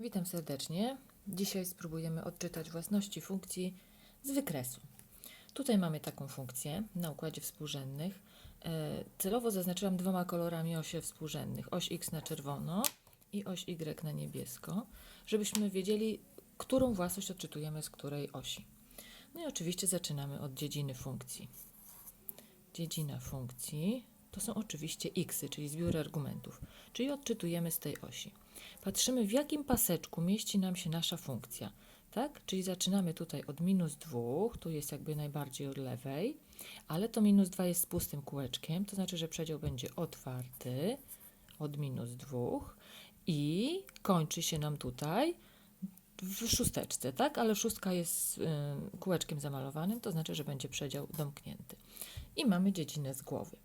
Witam serdecznie. Dzisiaj spróbujemy odczytać własności funkcji z wykresu. Tutaj mamy taką funkcję na układzie współrzędnych. E, Celowo zaznaczyłam dwoma kolorami osie współrzędnych. Oś x na czerwono i oś y na niebiesko, żebyśmy wiedzieli, którą własność odczytujemy z której osi. No i oczywiście zaczynamy od dziedziny funkcji. Dziedzina funkcji to są oczywiście xy, czyli zbiór argumentów, czyli odczytujemy z tej osi. Patrzymy, w jakim paseczku mieści nam się nasza funkcja. Tak? Czyli zaczynamy tutaj od minus 2, tu jest jakby najbardziej od lewej, ale to minus 2 jest z pustym kółeczkiem, to znaczy, że przedział będzie otwarty od minus 2 i kończy się nam tutaj w szósteczce, tak? Ale szóstka jest y, kółeczkiem zamalowanym, to znaczy, że będzie przedział domknięty. I mamy dziedzinę z głowy.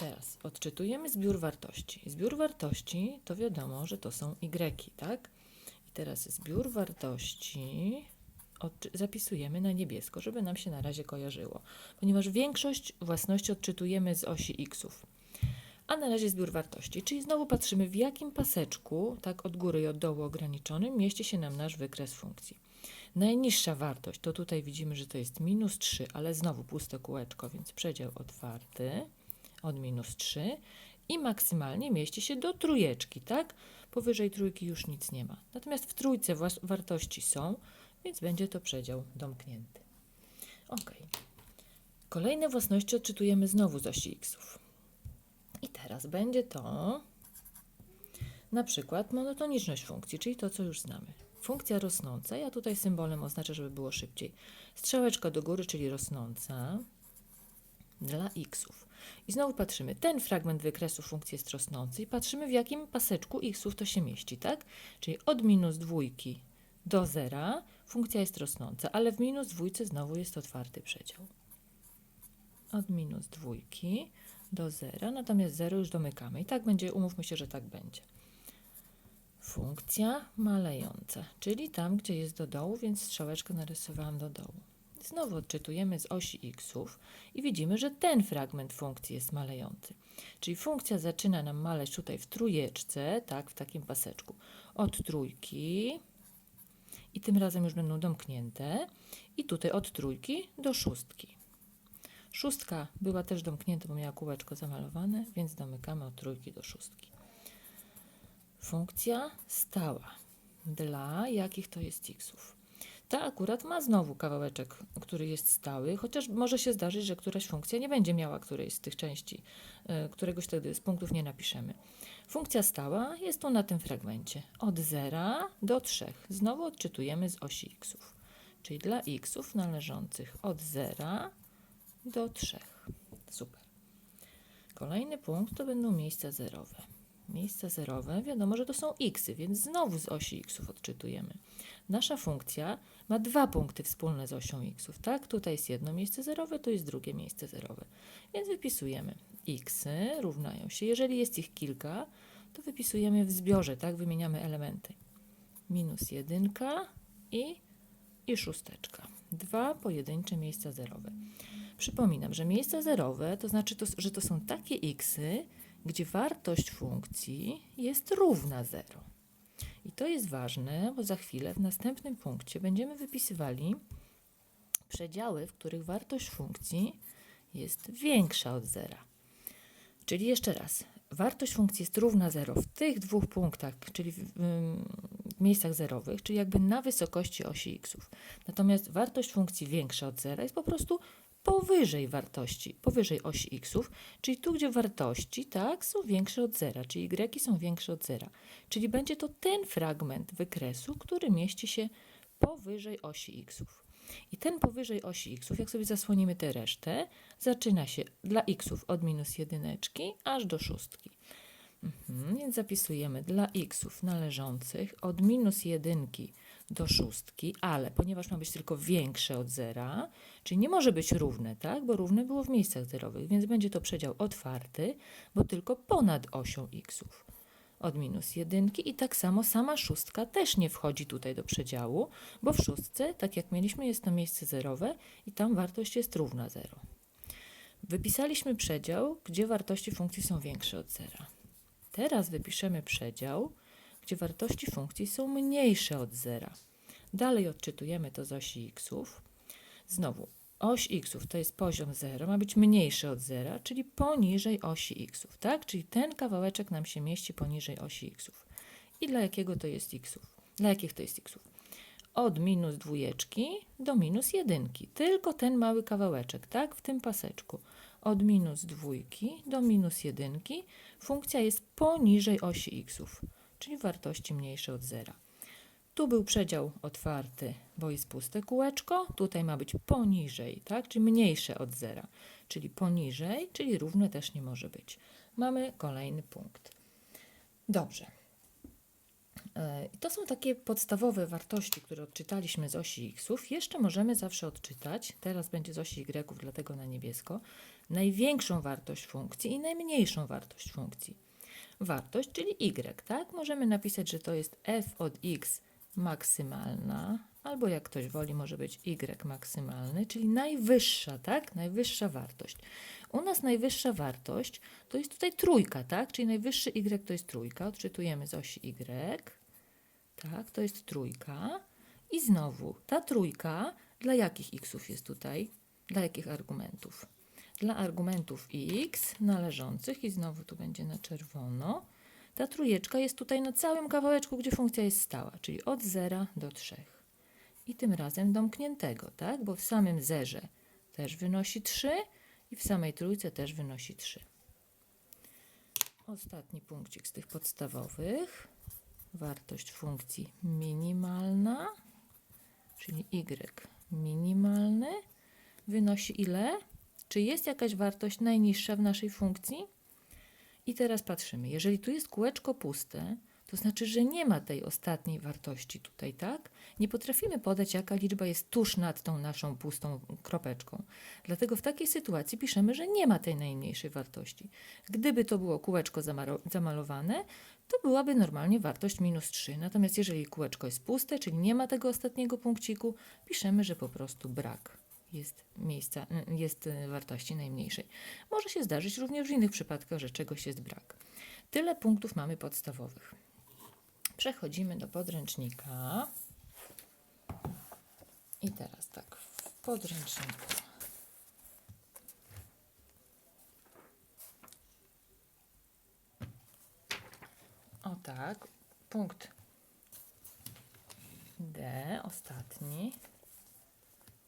Teraz odczytujemy zbiór wartości. Zbiór wartości to wiadomo, że to są y, tak? I teraz zbiór wartości zapisujemy na niebiesko, żeby nam się na razie kojarzyło, ponieważ większość własności odczytujemy z osi xów. A na razie zbiór wartości, czyli znowu patrzymy w jakim paseczku, tak od góry i od dołu ograniczonym, mieści się nam nasz wykres funkcji. Najniższa wartość, to tutaj widzimy, że to jest minus 3, ale znowu puste kółeczko, więc przedział otwarty od minus 3 i maksymalnie mieści się do trójeczki, tak? Powyżej trójki już nic nie ma. Natomiast w trójce wartości są, więc będzie to przedział domknięty. Ok. Kolejne własności odczytujemy znowu z osi xów. I teraz będzie to na przykład monotoniczność funkcji, czyli to, co już znamy. Funkcja rosnąca, ja tutaj symbolem oznaczę, żeby było szybciej. Strzałeczka do góry, czyli rosnąca dla xów. I znowu patrzymy, ten fragment wykresu funkcji jest rosnący i patrzymy w jakim paseczku xów to się mieści, tak? Czyli od minus dwójki do zera funkcja jest rosnąca, ale w minus dwójce znowu jest otwarty przedział. Od minus dwójki do zera, natomiast zero już domykamy i tak będzie, umówmy się, że tak będzie. Funkcja malejąca, czyli tam, gdzie jest do dołu, więc strzałeczkę narysowałam do dołu. Znowu odczytujemy z osi xów i widzimy, że ten fragment funkcji jest malejący. Czyli funkcja zaczyna nam maleć tutaj w trójeczce, tak, w takim paseczku, od trójki i tym razem już będą domknięte i tutaj od trójki do szóstki. Szóstka była też domknięta, bo miała kółeczko zamalowane, więc domykamy od trójki do szóstki. Funkcja stała. Dla jakich to jest xów? Ta akurat ma znowu kawałeczek, który jest stały, chociaż może się zdarzyć, że któraś funkcja nie będzie miała którejś z tych części, y, któregoś wtedy z punktów nie napiszemy. Funkcja stała jest tu na tym fragmencie. Od 0 do 3. Znowu odczytujemy z osi xów. Czyli dla xów należących od 0 do 3. Super. Kolejny punkt to będą miejsca zerowe. Miejsca zerowe, wiadomo, że to są xy, więc znowu z osi xów odczytujemy. Nasza funkcja ma dwa punkty wspólne z osią xów, tak? Tutaj jest jedno miejsce zerowe, tu jest drugie miejsce zerowe. Więc wypisujemy xy równają się. Jeżeli jest ich kilka, to wypisujemy w zbiorze, tak? Wymieniamy elementy. Minus jedynka i, i szósteczka. Dwa pojedyncze miejsca zerowe. Przypominam, że miejsca zerowe to znaczy, to, że to są takie xy, gdzie wartość funkcji jest równa 0. I to jest ważne, bo za chwilę w następnym punkcie będziemy wypisywali przedziały, w których wartość funkcji jest większa od zera. Czyli jeszcze raz, wartość funkcji jest równa 0 w tych dwóch punktach, czyli w, w miejscach zerowych, czyli jakby na wysokości osi xów. Natomiast wartość funkcji większa od zera jest po prostu powyżej wartości, powyżej osi xów, czyli tu, gdzie wartości tak, są większe od zera, czyli y są większe od zera. Czyli będzie to ten fragment wykresu, który mieści się powyżej osi xów. I ten powyżej osi xów, jak sobie zasłonimy tę resztę, zaczyna się dla xów od minus jedyneczki aż do szóstki. Mhm, więc zapisujemy dla xów należących od minus jedynki do szóstki, ale ponieważ ma być tylko większe od zera, czyli nie może być równe, tak? Bo równe było w miejscach zerowych, więc będzie to przedział otwarty, bo tylko ponad osią xów od minus jedynki i tak samo sama szóstka też nie wchodzi tutaj do przedziału, bo w szóstce, tak jak mieliśmy, jest to miejsce zerowe i tam wartość jest równa 0. Wypisaliśmy przedział, gdzie wartości funkcji są większe od zera. Teraz wypiszemy przedział, gdzie wartości funkcji są mniejsze od zera. Dalej odczytujemy to z osi xów. Znowu, oś xów to jest poziom 0, ma być mniejszy od zera, czyli poniżej osi xów, tak? Czyli ten kawałeczek nam się mieści poniżej osi xów. I dla jakiego to jest xów? Dla jakich to jest xów? Od minus dwójeczki do minus jedynki. Tylko ten mały kawałeczek, tak? W tym paseczku. Od minus dwójki do minus jedynki funkcja jest poniżej osi xów, czyli wartości mniejsze od zera. Tu był przedział otwarty, bo jest puste kółeczko. Tutaj ma być poniżej, tak? Czyli mniejsze od zera. Czyli poniżej, czyli równe też nie może być. Mamy kolejny punkt. Dobrze. E, to są takie podstawowe wartości, które odczytaliśmy z osi xów. Jeszcze możemy zawsze odczytać, teraz będzie z osi y, dlatego na niebiesko, największą wartość funkcji i najmniejszą wartość funkcji. Wartość, czyli y, tak? Możemy napisać, że to jest f od x maksymalna, albo jak ktoś woli, może być y maksymalny, czyli najwyższa, tak? Najwyższa wartość. U nas najwyższa wartość to jest tutaj trójka, tak? Czyli najwyższy y to jest trójka. Odczytujemy z osi y. Tak, to jest trójka. I znowu ta trójka dla jakich xów jest tutaj? Dla jakich argumentów? Dla argumentów x należących, i znowu tu będzie na czerwono, ta trójeczka jest tutaj na całym kawałeczku, gdzie funkcja jest stała, czyli od 0 do 3. I tym razem domkniętego, tak? Bo w samym zerze też wynosi 3 i w samej trójce też wynosi 3. Ostatni punkcik z tych podstawowych. Wartość funkcji minimalna, czyli y minimalny, wynosi ile? Czy jest jakaś wartość najniższa w naszej funkcji? I teraz patrzymy. Jeżeli tu jest kółeczko puste, to znaczy, że nie ma tej ostatniej wartości tutaj, tak? Nie potrafimy podać, jaka liczba jest tuż nad tą naszą pustą kropeczką. Dlatego w takiej sytuacji piszemy, że nie ma tej najmniejszej wartości. Gdyby to było kółeczko zamalowane, to byłaby normalnie wartość minus 3. Natomiast jeżeli kółeczko jest puste, czyli nie ma tego ostatniego punkciku, piszemy, że po prostu brak jest miejsca, jest y, wartości najmniejszej. Może się zdarzyć również w innych przypadkach, że czegoś jest brak. Tyle punktów mamy podstawowych. Przechodzimy do podręcznika. I teraz tak, w podręczniku. O tak, punkt D, ostatni.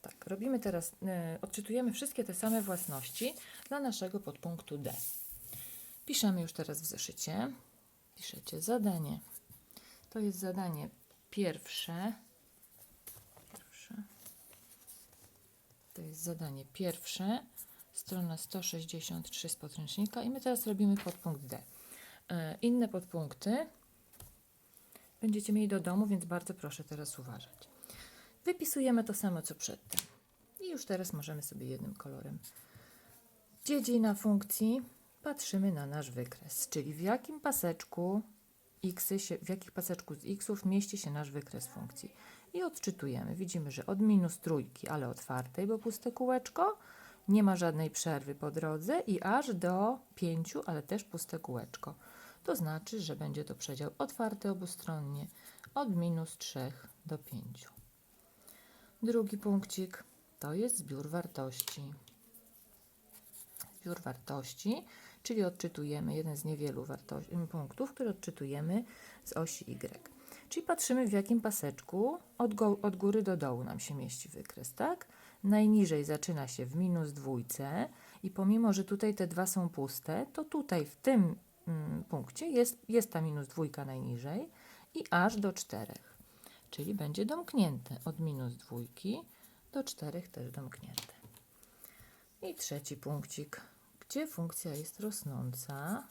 Tak, robimy teraz, y, odczytujemy wszystkie te same własności dla naszego podpunktu D. Piszemy już teraz w zeszycie. Piszecie zadanie. To jest zadanie pierwsze. pierwsze. To jest zadanie pierwsze, strona 163 z podręcznika i my teraz robimy podpunkt D. E, inne podpunkty będziecie mieli do domu, więc bardzo proszę teraz uważać. Wypisujemy to samo co przedtem. I już teraz możemy sobie jednym kolorem. Dziedzina funkcji. Patrzymy na nasz wykres, czyli w jakim paseczku x się, w jakich paseczku z xów mieści się nasz wykres funkcji. I odczytujemy. Widzimy, że od minus trójki, ale otwartej, bo puste kółeczko, nie ma żadnej przerwy po drodze i aż do pięciu, ale też puste kółeczko. To znaczy, że będzie to przedział otwarty obustronnie od minus 3 do 5. Drugi punkcik to jest zbiór wartości. Zbiór wartości, czyli odczytujemy jeden z niewielu punktów, które odczytujemy z osi Y. Czyli patrzymy w jakim paseczku od, od góry do dołu nam się mieści wykres, tak? Najniżej zaczyna się w minus dwójce i pomimo, że tutaj te dwa są puste, to tutaj w tym mm, punkcie jest, jest ta minus dwójka najniżej i aż do czterech czyli będzie domknięte od minus dwójki do czterech też domknięte. I trzeci punkcik, gdzie funkcja jest rosnąca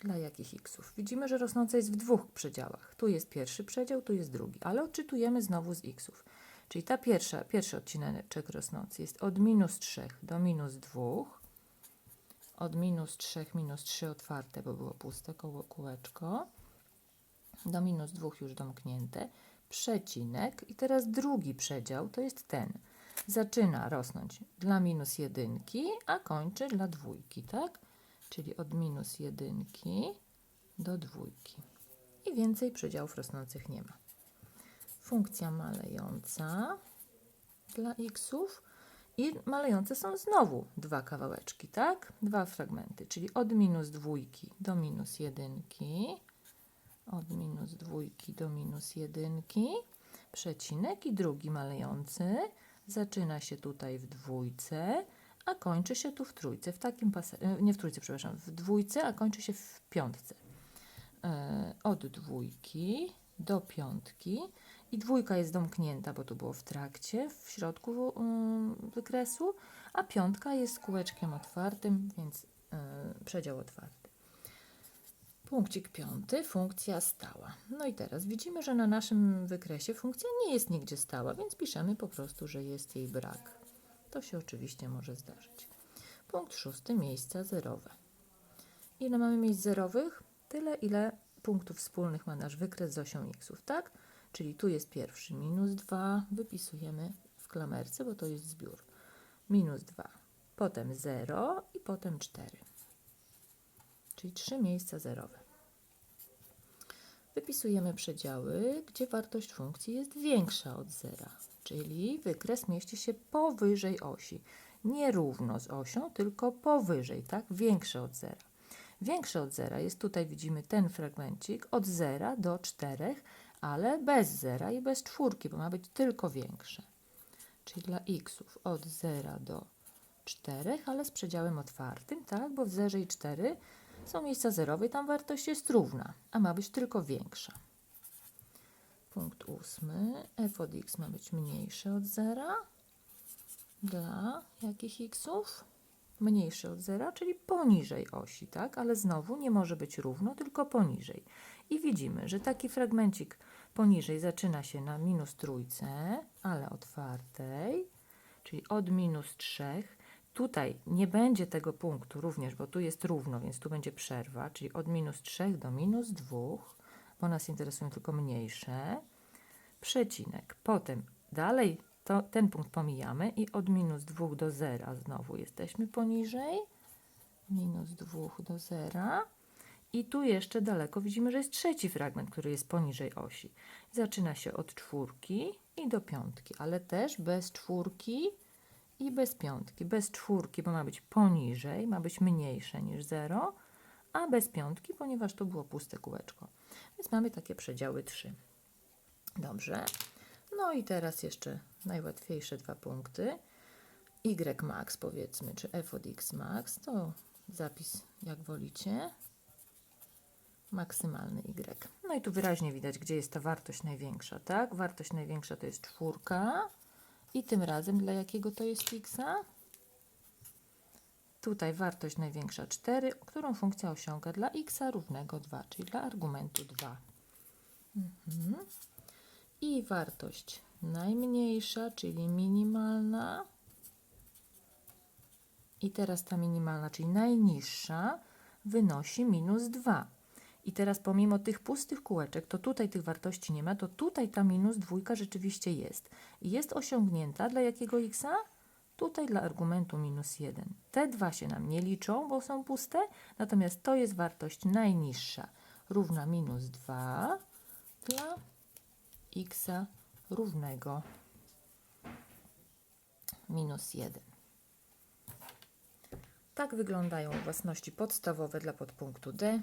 dla jakich xów. Widzimy, że rosnąca jest w dwóch przedziałach. Tu jest pierwszy przedział, tu jest drugi, ale odczytujemy znowu z xów. Czyli ta pierwsza, pierwszy odcineczek rosnący jest od minus 3 do minus 2, od minus 3, minus 3 otwarte, bo było puste koło kółeczko, do minus 2 już domknięte, przecinek i teraz drugi przedział to jest ten. Zaczyna rosnąć dla minus jedynki, a kończy dla dwójki, tak? Czyli od minus jedynki do dwójki. i więcej przedziałów rosnących nie ma. Funkcja malejąca dla xów i malejące są znowu dwa kawałeczki, tak? Dwa fragmenty, czyli od minus dwójki do minus jedynki, od minus dwójki do minus jedynki, przecinek i drugi malejący zaczyna się tutaj w dwójce, a kończy się tu w trójce, w takim e, nie w trójce, przepraszam, w dwójce, a kończy się w piątce. E, Od dwójki do piątki i dwójka jest domknięta, bo tu było w trakcie, w środku ym, wykresu, a piątka jest kółeczkiem otwartym, więc yy, przedział otwarty. Punkcik piąty, funkcja stała. No i teraz widzimy, że na naszym wykresie funkcja nie jest nigdzie stała, więc piszemy po prostu, że jest jej brak. To się oczywiście może zdarzyć. Punkt szósty, miejsca zerowe. Ile mamy miejsc zerowych? Tyle, ile punktów wspólnych ma nasz wykres z osią xów, tak? Czyli tu jest pierwszy minus 2, wypisujemy w klamerce, bo to jest zbiór. Minus 2, potem 0 i potem 4. Czyli trzy miejsca zerowe. Wypisujemy przedziały, gdzie wartość funkcji jest większa od zera, czyli wykres mieści się powyżej osi. Nie równo z osią, tylko powyżej, tak? Większe od zera. Większe od zera jest tutaj, widzimy ten fragmencik, od zera do 4, ale bez zera i bez czwórki, bo ma być tylko większe. Czyli dla xów od 0 do 4, ale z przedziałem otwartym, tak? Bo w zerze i 4 są miejsca zerowe tam wartość jest równa, a ma być tylko większa. Punkt ósmy. f od x ma być mniejsze od zera. Dla jakich xów? Mniejsze od zera, czyli poniżej osi, tak? Ale znowu nie może być równo, tylko poniżej. I widzimy, że taki fragmencik poniżej zaczyna się na minus trójce, ale otwartej, czyli od minus 3. Tutaj nie będzie tego punktu również, bo tu jest równo, więc tu będzie przerwa, czyli od minus 3 do minus 2, bo nas interesują tylko mniejsze. Przecinek. Potem dalej to, ten punkt pomijamy i od minus 2 do 0 znowu jesteśmy poniżej. Minus 2 do 0. I tu jeszcze daleko widzimy, że jest trzeci fragment, który jest poniżej osi. Zaczyna się od czwórki i do piątki, ale też bez czwórki i bez piątki. Bez czwórki, bo ma być poniżej, ma być mniejsze niż 0, a bez piątki, ponieważ tu było puste kółeczko. Więc mamy takie przedziały 3. Dobrze. No i teraz jeszcze najłatwiejsze dwa punkty. Y max powiedzmy, czy f od x max, to zapis jak wolicie. Maksymalny y. No i tu wyraźnie widać, gdzie jest ta wartość największa, tak? Wartość największa to jest czwórka. I tym razem dla jakiego to jest x? Tutaj wartość największa 4, którą funkcja osiąga dla x równego 2, czyli dla argumentu 2. Mhm. I wartość najmniejsza, czyli minimalna. I teraz ta minimalna, czyli najniższa, wynosi minus 2. I teraz pomimo tych pustych kółeczek, to tutaj tych wartości nie ma, to tutaj ta minus dwójka rzeczywiście jest. I jest osiągnięta dla jakiego x? Tutaj dla argumentu minus 1. Te dwa się nam nie liczą, bo są puste, natomiast to jest wartość najniższa, równa minus 2 dla x równego minus 1. Tak wyglądają własności podstawowe dla podpunktu D.